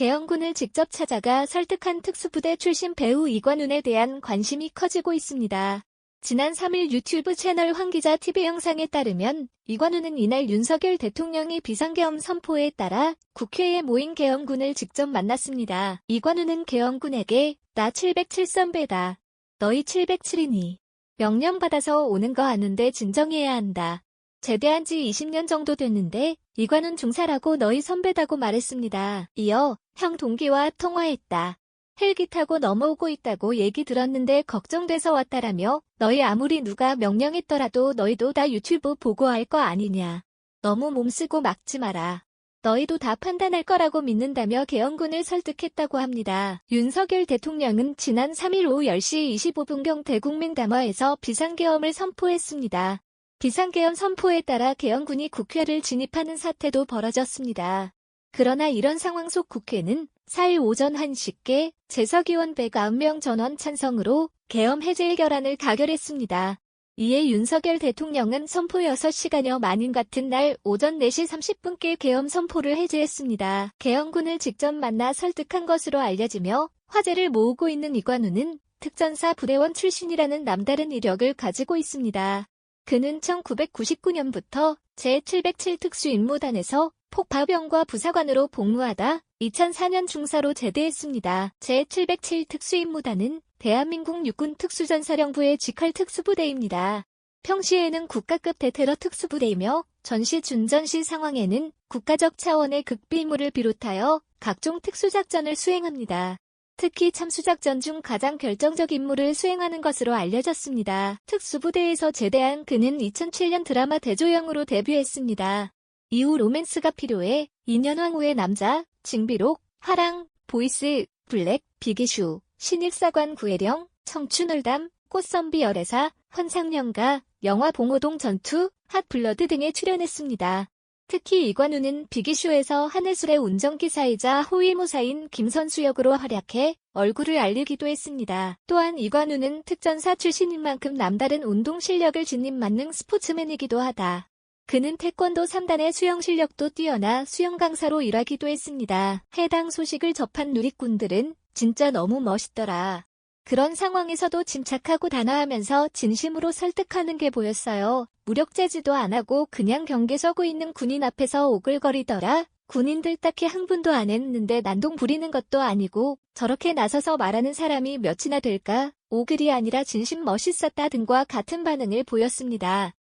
계엄군을 직접 찾아가 설득한 특수부대 출신 배우 이관훈에 대한 관심이 커지고 있습니다. 지난 3일 유튜브 채널 황기자 TV 영상에 따르면 이관훈은 이날 윤석열 대통령이 비상계엄 선포에 따라 국회에 모인 계엄군을 직접 만났습니다. 이관훈은 계엄군에게 나 707선배다. 너희 707이니. 명령받아서 오는 거 아는데 진정해야 한다. 제대한 지 20년 정도 됐는데 이관훈 중사라고 너희 선배다고 말했습니다. 이어 형 동기와 통화했다. 헬기 타고 넘어오고 있다고 얘기 들었는데 걱정돼서 왔다라며 너희 아무리 누가 명령했더라도 너희도 다 유튜브 보고 할 거 아니냐. 너무 몸쓰고 막지 마라. 너희도 다 판단할 거라고 믿는다며 계엄군을 설득했다고 합니다. 윤석열 대통령은 지난 3일 오후 10시 25분경 대국민 담화에서 비상계엄을 선포했습니다. 비상계엄 선포에 따라 계엄군이 국회를 진입하는 사태도 벌어졌습니다. 그러나 이런 상황 속 국회는 4일 오전 1시께 재석의원 109명 전원 찬성으로 계엄 해제 결안을 가결했습니다. 이에 윤석열 대통령은 선포 6시간여 만인 같은 날 오전 4시 30분께 계엄 선포를 해제했습니다. 계엄군을 직접 만나 설득한 것으로 알려지며 화제를 모으고 있는 이관우는 특전사 부대원 출신이라는 남다른 이력을 가지고 있습니다. 그는 1999년부터 제707 특수 임무단에서 폭파병과 부사관으로 복무하다 2004년 중사로 제대했습니다. 제707 특수임무단은 대한민국 육군 특수전사령부의 직할 특수부대입니다. 평시에는 국가급 대테러 특수부대이며 전시 준전시 상황에는 국가적 차원의 극비임무를 비롯하여 각종 특수작전을 수행합니다. 특히 참수작전 중 가장 결정적 임무를 수행하는 것으로 알려졌습니다. 특수부대에서 제대한 그는 2007년 드라마 대조영으로 데뷔했습니다. 이후 로맨스가 필요해 2년 황후의 남자, 징비록, 화랑, 보이스, 블랙, 비기슈, 신입사관 구혜령, 청춘울담, 꽃선비 열애사, 환상연가, 영화 봉호동 전투, 핫블러드 등에 출연했습니다. 특히 이관우는 비기쇼에서 하늘술의 운전기사이자 호위무사인 김선수 역으로 활약해 얼굴을 알리기도 했습니다. 또한 이관우는 특전사 출신인 만큼 남다른 운동 실력을 지닌 만능 스포츠맨이기도 하다. 그는 태권도 3단의 수영 실력도 뛰어나 수영 강사로 일하기도 했습니다. 해당 소식을 접한 누리꾼들은 진짜 너무 멋있더라. 그런 상황에서도 침착하고 단아하면서 진심으로 설득하는 게 보였어요. 무력제지도 안 하고 그냥 경계 서고 있는 군인 앞에서 오글거리더라. 군인들 딱히 흥분도 안 했는데 난동 부리는 것도 아니고 저렇게 나서서 말하는 사람이 몇이나 될까? 오글이 아니라 진심 멋있었다 등과 같은 반응을 보였습니다.